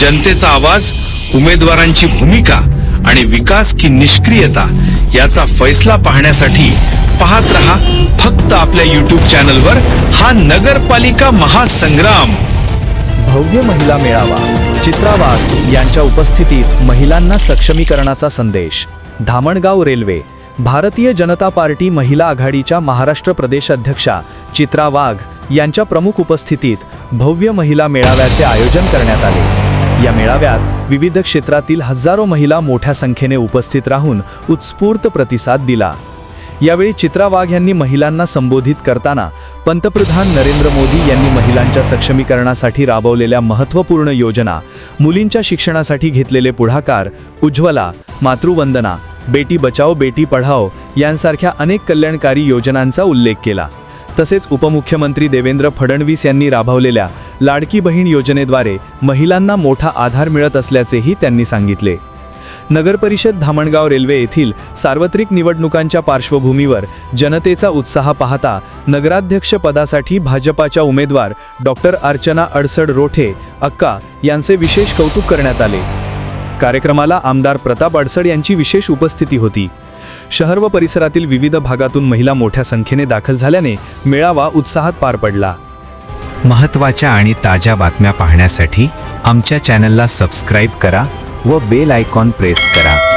जनतेचा आवाज उमेदवारांची भूमिका आणि विकास की निष्क्रियता याचा फैसला पाहण्यासाठी पाहत रहा फक्त आपल्या युट्यूब चॅनलवर हा नगरपालिका महासंग्राम. भव्य महिला मेळावा चित्रावास यांच्या उपस्थितीत महिलांना सक्षमीकरणाचा संदेश. धामणगाव रेल्वे भारतीय जनता पार्टी महिला आघाडीच्या महाराष्ट्र प्रदेश अध्यक्षा चित्रा वाघ यांच्या प्रमुख उपस्थितीत भव्य महिला मेळाव्याचे आयोजन करण्यात आले. या मेळाव्यात विविध क्षेत्रातील हजारो महिला मोठ्या संख्येने उपस्थित राहून उत्स्फूर्त प्रतिसाद दिला. यावेळी चित्रा वाघ यांनी महिलांना संबोधित करताना पंतप्रधान नरेंद्र मोदी यांनी महिलांच्या सक्षमीकरणासाठी राबवलेल्या महत्त्वपूर्ण योजना मुलींच्या शिक्षणासाठी घेतलेले पुढाकार उज्ज्वला मातृवंदना बेटी बचाओ बेटी पढाओ यांसारख्या अनेक कल्याणकारी योजनांचा उल्लेख केला. तसेच उपमुख्यमंत्री देवेंद्र फडणवीस यांनी राबवलेल्या लाडकी बहीण योजनेद्वारे महिलांना मोठा आधार मिळत असल्याचेही त्यांनी सांगितले. नगरपरिषद धामणगाव रेल्वे येथील सार्वत्रिक निवडणुकांच्या पार्श्वभूमीवर जनतेचा उत्साह पाहता नगराध्यक्ष पदासाठी भाजपाच्या उमेदवार डॉक्टर अर्चना अडसड रोठे अक्का यांचे विशेष कौतुक करण्यात आले. कार्यक्रमाला आमदार प्रताप अडसड यांची विशेष उपस्थिती होती. शहर व परिसरातील विविध भागातून महिला मोठ्या संख्येने दाखल झाल्याने मेळावा उत्साहात पार पडला. महत्त्वाच्या आणि ताज्या बातम्या पाहण्यासाठी आमच्या चॅनलला सबस्क्राईब करा व बेल आयकॉन प्रेस करा.